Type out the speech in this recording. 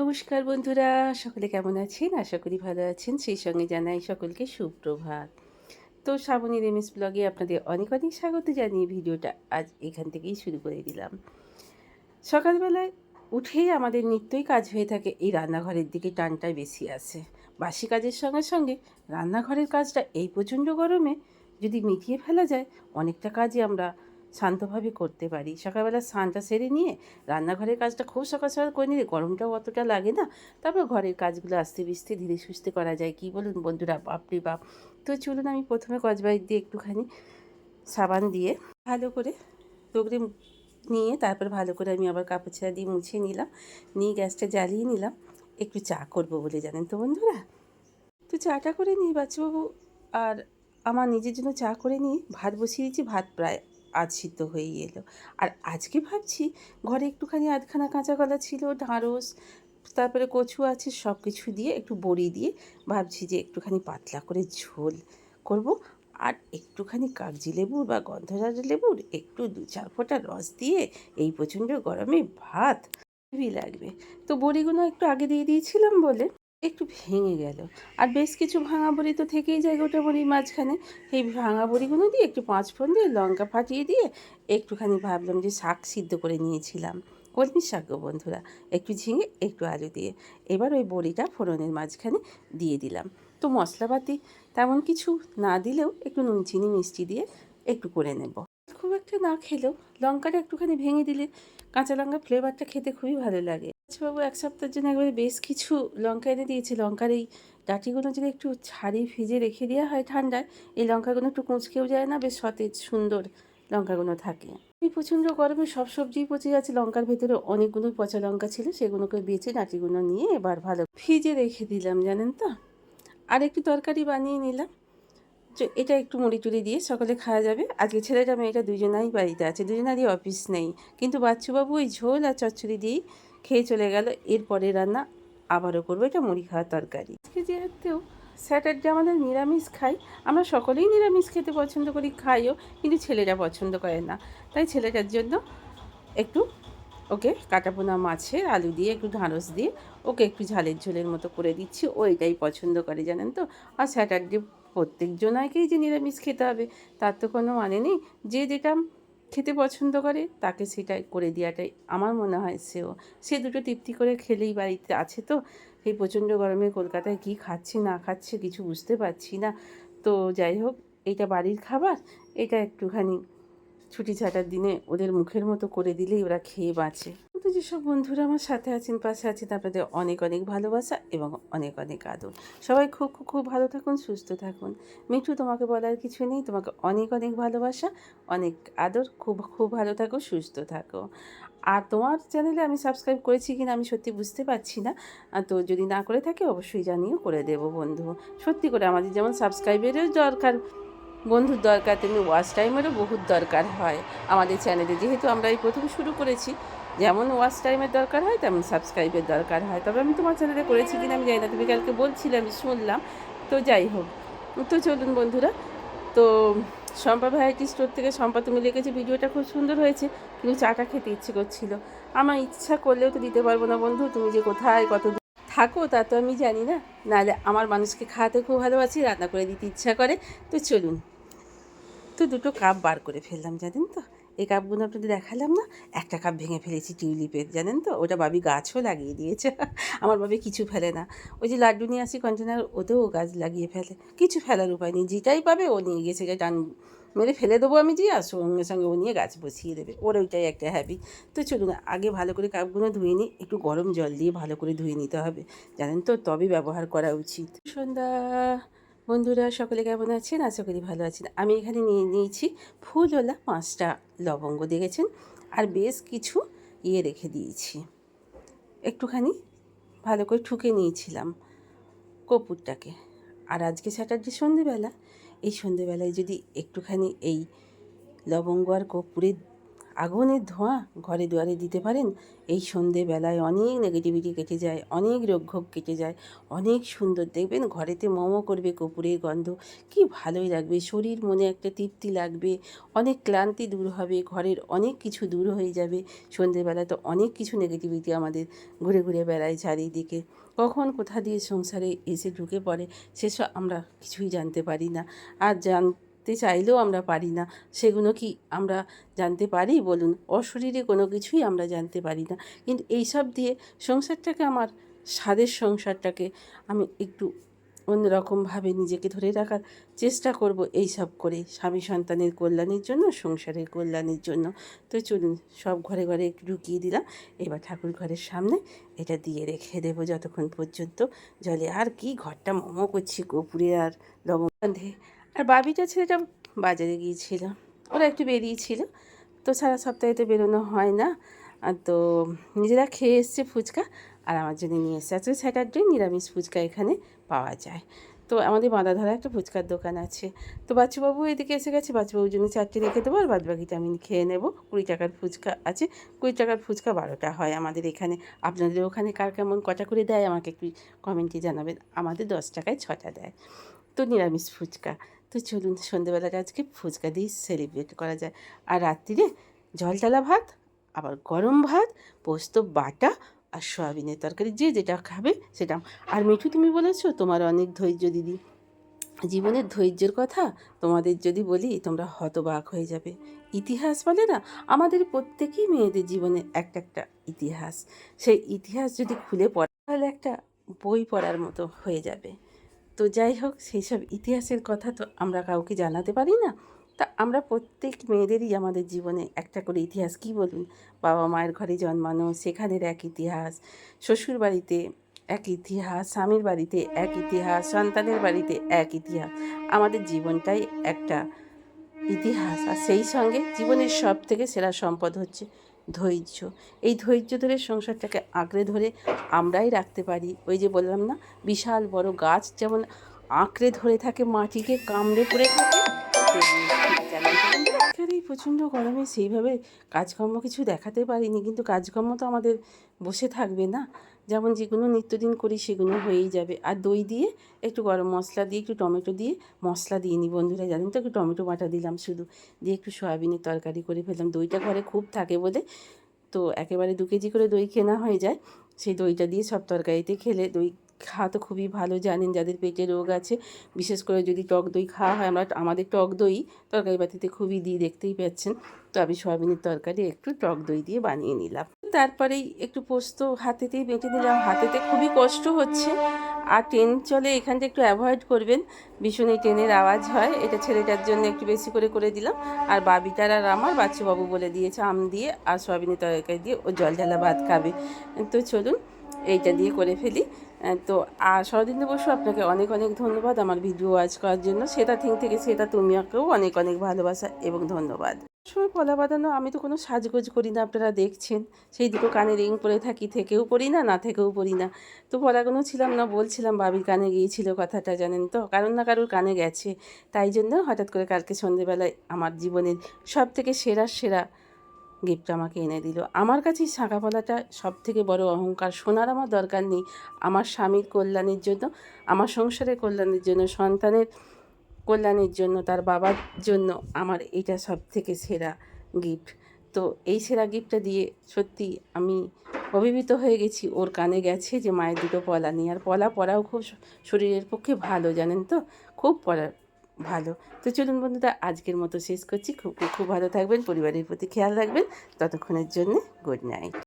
নমস্কার বন্ধুরা, সকলে কেমন আছেন? আশা করি ভালো আছেন। সেই সঙ্গে জানাই সকলকে সুপ্রভাত। তো শ্রাবণী রেমিস ব্লগে আপনাদের অনেক অনেক স্বাগত জানিয়ে ভিডিওটা আজ এখান থেকেই শুরু করে দিলাম। সকালবেলায় উঠেই আমাদের নিত্যই কাজ হয়ে থাকে, এই রান্নাঘরের দিকে টানটাই বেশি আসে। বাসি কাজের সঙ্গে সঙ্গে রান্নাঘরের কাজটা এই প্রচণ্ড গরমে যদি মিটিয়ে ফেলা যায়, অনেকটা কাজই আমরা শান্তভাবে করতে পারি। সকালবেলা স্নানটা সেরে নিয়ে রান্নাঘরের কাজটা খুব সকাল সকাল করে নিলে গরমটাও অতটা লাগে না। তারপর ঘরের কাজগুলো আস্তে বিস্তে ধীরে সুস্থে করা যায়। কি বলুন বন্ধুরা, বাপরে বাপ। তো চলুন আমি প্রথমে কচবাইট দিয়ে একটুখানি সাবান দিয়ে ভালো করে রোগড়ে নিয়ে তারপর ভালো করে আমি আবার কাপড় ছেঁড়া দিয়ে মুছে নিলাম। নিয়ে গ্যাসটা জ্বালিয়ে নিলাম। একটু চা করব বলে জানেন তো বন্ধুরা? তো চাটা করে নিই বাচ্চাবাবু। আর আমার নিজের জন্য চা করে নিই ভাত বসিয়ে দিয়েছি। ভাত প্রায় সিদ্ধ হয়েই এলো। আর আজকে ভাবছি ঘরে একটুখানি আধখানা কাঁচা কলা ছিল, ঢাঁড়স, তারপরে কচু আছে সব কিছু দিয়ে একটু বড়ি দিয়ে ভাবছি যে একটুখানি পাতলা করে ঝোল করব। আর একটুখানি কাগজি লেবুর বা গন্ধরাজ লেবুর একটু দু চার ফোঁটা রস দিয়ে এই প্রচণ্ড গরমে ভাত লাগবে। তো বড়িগুলো একটু আগে দিয়ে দিয়েছিলাম বলে একটু ভেঙে গেল। আর বেশ কিছু ভাঙা বড়ি তো থেকেই যায় গোটা বড়ির মাঝখানে। সেই ভাঙা বড়িগুলো দিয়ে একটু পাঁচ ফোড়ন দিয়ে লঙ্কা ফাটিয়ে দিয়ে একটুখানি ভাবলাম যে শাক সিদ্ধ করে নিয়েছিলাম। কলমি শাক গো বন্ধুরা, একটু ঝিঙে, একটু আলু দিয়ে। এবার ওই বড়িটা ফোড়নের মাঝখানে দিয়ে দিলাম। তো মশলাপাতি তেমন কিছু না দিলেও একটু নুন, চিনি, মিষ্টি দিয়ে একটু করে নেব। একটা না খেলেও লঙ্কাটা একটুখানি ভেঙে দিলে কাঁচা লঙ্কার ফ্লেভারটা খেতে খুবই ভালো লাগে। বাবু এক সপ্তাহের জন্য একবারে বেশ কিছু লঙ্কা এনে দিয়েছে। লঙ্কার এই ডাঁটিগুলো যদি একটু ছাড়িয়ে ভিজে রেখে দেওয়া হয় ঠান্ডায়, এই লঙ্কাগুলো একটু কুঁচকেও যায় না, বেশ সতেজ, সুন্দর লঙ্কাগুলো থাকে। এই প্রচণ্ড গরমে সব সবজিই পচে যাচ্ছে লঙ্কার ভেতরে অনেকগুলো পচা লঙ্কা ছিল, সেগুলোকে বেছে ডাঁটিগুলো নিয়ে এবার ভালো ভিজে রেখে দিলাম, জানেন তো? আর একটু তরকারি বানিয়ে নিলাম। এটা একটু মুড়ি টুড়ি দিয়ে সকালে খাওয়া যাবে। আজকে ছেলেটা, মেয়েটা দুজনাই বাড়িতে আছে, দুজনারই অফিস নেই। কিন্তু বাচ্চুবাবু ওই ঝোল আর চচ্চড়ি দিয়েই খেয়ে চলে গেল। এরপরে রান্না আবারও করব, এটা মুড়ি খাওয়ার তরকারি। আজকে যেহেতু স্যাটারডে আমাদের নিরামিষ খাই, আমরা সকলেই নিরামিষ খেতে পছন্দ করি, খাইও, কিন্তু ছেলেরা পছন্দ করে না। তাই ছেলেটার জন্য একটু ওকে কাটাপোনা মাছের আলু দিয়ে একটু ঢাঁড়স দিয়ে ওকে একটু ঝালের ঝোলের মতো করে দিচ্ছি। ও এটাই পছন্দ করে, জানেন তো? আর স্যাটারডে প্রত্যেক জনাকেই যে নিরামিষ খেতে হবে, তার তো কোনো মানে নেই। যে যেটা খেতে পছন্দ করে, তাকে সেটাই করে দেওয়াটাই আমার মনে হয় সেও। সে দুটো তৃপ্তি করে খেলেই বাড়িতে আছে তো। এই প্রচণ্ড গরমে কলকাতায় কী খাচ্ছে, না খাচ্ছে কিছু বুঝতে পারছি না। তো যাই হোক এইটা বাড়ির খাবার, এটা একটুখানি ছুটি ছাটার দিনে ওদের মুখের মতো করে দিলেই ওরা খেয়ে বাঁচে। কিন্তু যেসব বন্ধুরা আমার সাথে আছেন, পাশে আছেন, আপনাদের অনেক অনেক ভালোবাসা এবং অনেক অনেক আদর। সবাই খুব খুব খুব ভালো থাকুন, সুস্থ থাকুন। মিঠু, তোমাকে বলার কিছু নেই, তোমাকে অনেক অনেক ভালোবাসা, অনেক আদর। খুব খুব ভালো থাকো, সুস্থ থাকো। আর তোমার চ্যানেলে আমি সাবস্ক্রাইব করেছি কিনা আমি সত্যি বুঝতে পারছি না। তো যদি না করে থাকে, অবশ্যই জানিও, করে দেবো বন্ধু। সত্যি করে আমাদের যেমন সাবস্ক্রাইবেরও দরকার। বন্ধুর দরকার, তেমনি ওয়াচ টাইমেরও বহুত দরকার হয় আমাদের চ্যানেলে যেহেতু আমরা এই প্রথম শুরু করেছি, যেমন ওয়াচ টাইমের দরকার হয়, তেমন সাবস্ক্রাইবের দরকার হয়। তবে আমি তোমার চ্যানেলে করেছি কিনা আমি জানি না, তুমি কালকে বলছিলে, আমি শুনলাম। তো যাই হোক, তো চলুন বন্ধুরা। তো শম্পা ভ্যারাইটি স্টোর থেকে শম্পা, তুমি লিখেছে ভিডিওটা খুব সুন্দর হয়েছে, কিন্তু চাটা খেতে ইচ্ছে করছিল। আমার ইচ্ছা করলেও তো দিতে পারব না বন্ধু, তুমি যে কোথায়, কত থাকো, তা তো আমি জানি না। নাহলে আমার মানুষকে খাওয়াতে খুব ভালোবাসি, রান্না করে দিতে ইচ্ছা করে। তো চলুন। তো দুটো কাপ বার করে ফেললাম, জানেন তো? এই কাপগুলো আপনাদের দেখালাম না? একটা কাপ ভেঙে ফেলেছি টিউলিপের জানেন তো? ওটা বাবি গাছও লাগিয়ে দিয়েছে। আমার বাবি কিছু ফেলে না। ওই যে লাড্ডু নিয়ে আসি কন্টেনার ওতেও গাছ লাগিয়ে ফেলে। কিছু ফেলার উপায় নেই। যেটাই পাবে ও নিয়ে গেছে টান মেরে ফেলে দেবো আমি যে, আর সঙ্গে সঙ্গে ও নিয়ে গাছ বসিয়ে দেবে। ওর ওইটাই একটা হ্যাবিট তো চলুন, আগে ভালো করে কাপগুলো ধুয়ে নিই। একটু গরম জল দিয়ে ভালো করে ধুয়ে নিতে হবে, জানেন তো? তবে ব্যবহার করা উচিত। সন্ধ্যা। বন্ধুরা, সকলে কেমন আছেন? আশা করি ভালো আছেন। আমি এখানে নিয়ে নিয়েছি ফুলওলা পাঁচটা লবঙ্গ, দেখেছেন? আর বেশ কিছু ইয়ে রেখে দিয়েছি। একটুখানি ভালো করে ঠুকে নিয়েছিলাম কপুরটাকে। আর আজকে স্যাটারডে সন্ধেবেলা। এই সন্ধেবেলায় যদি একটুখানি এই লবঙ্গ আর কর্পূরের আগুনের ধোঁয়া ঘরে দুয়ারে দিতে পারেন? এই সন্ধেবেলায় অনেক নেগেটিভিটি কেটে যায়, অনেক রোগভোগ কেটে যায়, অনেক সুন্দর। দেখবেন ঘরেতে মোমো করবে কপুরের গন্ধ। কি ভালোই লাগবে, শরীর মনে একটা তৃপ্তি লাগবে, অনেক ক্লান্তি দূর হবে, ঘরের অনেক কিছু দূর হয়ে যাবে। সন্ধেবেলা তো অনেক কিছু নেগেটিভিটি আমাদের ঘুরে ঘুরে বেড়ায় চারিদিকে। কখন কোথা দিয়ে সংসারে এসে ঢুকে পড়ে, সেসব আমরা কিছুই জানতে পারি না। আর জানতে চাইলেও আমরা পারি না। সেগুলো কি আমরা জানতে পারি? বলুন। অশরীরে কোনো কিছুই আমরা জানতে পারি না। কিন্তু এইসব দিয়ে সংসারটাকে, আমার স্বাদের সংসারটাকে আমি একটু অন্যরকমভাবে নিজেকে ধরে রাখার চেষ্টা করব এই সব করে। স্বামী সন্তানের কল্যাণের জন্য, সংসারের কল্যাণের জন্য। তো চলুন, সব ঘরে ঘরে একটু ঢুকিয়ে দিলাম। এবার ঠাকুর ঘরের সামনে এটা দিয়ে রেখে দেবো যতক্ষণ পর্যন্ত। জলে আর কি, ঘরটা মোমো করছি কপুরে আর লবঙ্গন্ধে আর বাবিটা ছেলেটা বাজারে গিয়েছিল, ওরা একটু বেরিয়েছিল। তো সারা সপ্তাহে তো বেরোনো হয় না। তো নিজেরা খেয়ে এসছে ফুচকা আর আমার জন্য নিয়ে এসছে। আজকে স্যাটারডে, নিরামিষ ফুচকা এখানে পাওয়া যায়। তো আমাদের বাঁধাধরা একটা ফুচকার দোকান আছে। তো বাচ্চুবাবু এদিকে এসে গেছে, বাচ্চুবাবুর জন্য চারটে রেখে দেবো আর বাদ বাকিটা আমি খেয়ে নেব। কুড়ি টাকার ফুচকা আছে। কুড়ি টাকার ফুচকা বারোটা হয় আমাদের এখানে। আপনাদের ওখানে কার কেমন কটা করে দেয় আমাকে একটু কমেন্টে জানাবেন। আমাদের দশ টাকায় ছটা দেয়। তো নিরামিষ ফুচকা। তো চলুন সন্ধ্যেবেলাটা আজকে ফুচকা দিয়ে সেলিব্রেট করা যায়। আর রাত্রিরে জলটালা ভাত, আবার গরম ভাত, পোস্ত, বাটা আর সয়াবিনের তরকারি, যে যেটা খাবে সেটা। আর মিঠু, তুমি বলেছ তোমার অনেক ধৈর্য, দিদি। জীবনের ধৈর্যের কথা তোমাদের যদি বলি, তোমরা হতবাক হয়ে যাবে। ইতিহাস বলে না, আমাদের প্রত্যেকেই মেয়েদের জীবনে একটা একটা ইতিহাস। সেই ইতিহাস যদি খুলে পড়া, তাহলে একটা বই পড়ার মতো হয়ে যাবে। তো যাই হোক, সেই সব ইতিহাসের কথা তো আমরা কাউকে জানাতে পারি না। তা আমরা প্রত্যেক মেয়েদেরই আমাদের জীবনে একটা করে ইতিহাস, কি বলুন? বাবা মায়ের ঘরে জন্মানো, সেখানের এক ইতিহাস, শ্বশুর বাড়িতে এক ইতিহাস, স্বামীর বাড়িতে এক ইতিহাস, সন্তানের বাড়িতে এক ইতিহাস। আমাদের জীবনটাই একটা ইতিহাস, আর সেই সঙ্গে জীবনের সব থেকে সেরা সম্পদ হচ্ছে ধৈর্য। এই ধৈর্য ধরে সংসারটাকে আঁকড়ে ধরে আমরাই রাখতে পারি। ওই যে বললাম না, বিশাল বড় গাছ যেমন আঁকড়ে ধরে থাকে, মাটিকে কামড়ে পড়ে থাকে এই প্রচণ্ড গরমে সেইভাবে কাজকর্ম কিছু দেখাতে পারিনি। কিন্তু কাজকর্ম তো আমাদের বসে থাকবে না। যেমন যেগুলো নিত্যদিন করি সেগুলো হয়েই যাবে। আর দই দিয়ে একটু গরম মশলা দিয়ে, একটু টমেটো দিয়ে মশলা দিয়ে নিই বন্ধুরা, জানেন তো? একটু টমেটো বাটা দিলাম শুধু। দিয়ে একটু সয়াবিনের তরকারি করে ফেললাম। দইটা ঘরে খুব থাকে বলে। তো একেবারে দু কেজি করে দই কেনা হয়ে যায়। সেই দইটা দিয়ে সব তরকারিতে খেলে দই খাওয়া তো খুবই ভালো, জানেন? যাদের পেটে রোগ আছে, বিশেষ করে যদি টক দই খাওয়া হয়, আমরা আমাদের টক দই তরকারি বাতিতে খুবই দিই দেখতেই পাচ্ছেন। তো আমি সয়াবিনের তরকারি একটু টক দই দিয়ে বানিয়ে নিলাম। তারপরেই একটু পোস্ত হাতেতেই বেটে দিলাম। হাতেতে খুবই কষ্ট হচ্ছে। আর ট্রেন চলে, এখানটা একটু অ্যাভয়েড করবেন। ভীষণ এই ট্রেনের আওয়াজ হয়। এটা ছেলেটার জন্য একটু বেশি করে করে দিলাম। আর বাবিটার আর আমার বাচ্চুবাবু বলে দিয়েছে, আম দিয়ে আর সয়াবিনের তরকারি দিয়ে ও জল ঢালা ভাত খাবে। তো চলুন, এইটা দিয়ে করে ফেলি। তো আর শরদিন্দু বসু, আপনাকে অনেক অনেক ধন্যবাদ আমার ভিডিও ওয়াচ করার জন্য। সেটা থিং থেকে সেটা তুমিকেও অনেক অনেক ভালোবাসা এবং ধন্যবাদ। সময় পলা বাঁধানো আমি তো কোনো সাজগোজ করি না, আপনারা দেখছেন। সেই দুটো কানে রিং পরে থাকি, থেকেও পড়ি না না থেকেও পড়ি না। তো পলাগুলো ছিলাম না, বলছিলাম বাবির কানে গিয়েছিল কথাটা, জানেন তো? কারণ না কারোর কানে গেছে। তাই জন্য হঠাৎ করে কালকে সন্ধেবেলায় আমার জীবনের সব থেকে সেরা সেরা গিফট আমাকে এনে দিল। আমার কাছে শাঁখা পলাটা সব থেকে বড় অহংকার। সোনার আমার দরকার নেই। আমার স্বামীর কল্যাণের জন্য, আমার সংসারের কল্যাণের জন্য, সন্তানের কল্যাণের জন্য, তার বাবার জন্য আমার এটা সব থেকে সেরা গিফট। তো এই সেরা গিফটটা দিয়ে সত্যি আমি অভিভূত হয়ে গেছি। ওর কানে গেছে যে মায়ের দুটো পলা নিয়ে। আর পলা পরাও খুব শরীরের পক্ষে ভালো, জানেন তো? খুব পড়া ভালো। তো চলুন বন্ধুরা, আজকের মতো শেষ করছি। খুব খুব ভালো থাকবেন, পরিবারের প্রতি খেয়াল রাখবেন। ততক্ষণের জন্য গুড নাইট